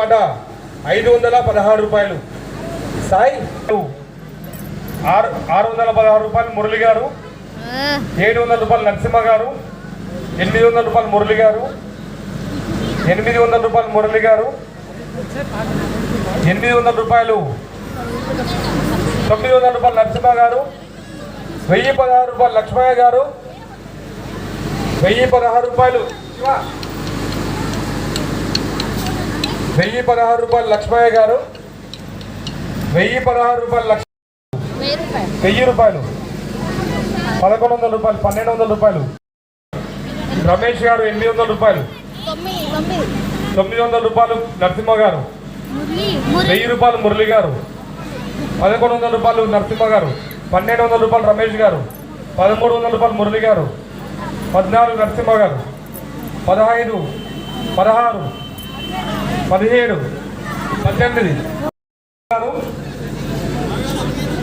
పాట ఐదు వందల పదహారు రూపాయలు సాయి ఆరు ఆరు వందల పదహారు రూపాయలు మురళి గారు ఏడు వందల రూపాయలు నరసింహ గారు ఎనిమిది వందల రూపాయలు మురళి గారు ఎనిమిది వందల రూపాయలు మురళి గారు ఎనిమిది వందల రూపాయలు తొమ్మిది వందల రూపాయలు నరసింహ గారు వెయ్యి పదహారు రూపాయలు లక్ష్మయ్య గారు వెయ్యి పదహారు రూపాయలు శివ. వెయ్యి పదహారు రూపాయలు లక్ష్మయ్య గారు. వెయ్యి పదహారు రూపాయలు లక్ష వెయ్యి రూపాయలు. పదకొండు వందల రూపాయలు పన్నెండు వందల రూపాయలు. రమేష్ గారు ఎనిమిది వందల రూపాయలు. తొమ్మిది వందల రూపాయలు నరసింహ గారు. వెయ్యి రూపాయలు మురళి గారు. పదకొండు వందల రూపాయలు నరసింహ గారు. పన్నెండు వందల రూపాయలు రమేష్ గారు. పదమూడు వందల రూపాయలు మురళి గారు. పద్నాలుగు నరసింహ గారు. పదహైదు పదహారు. పదిహేడు పద్దెనిమిది. గారు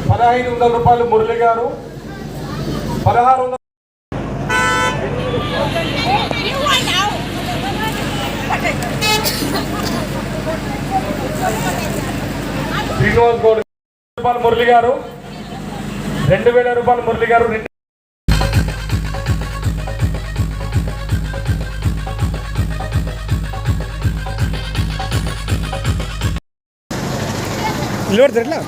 పదహైదు వందల రూపాయలు మురళి గారు. పదహారు వందల శ్రీనివాస్ గౌడ్ రూపాయలు మురళి గారు. రెండు వేల రూపాయలు మురళి గారు. ಇಲ್ಲಿವರೆಗೆ ತರಲಾ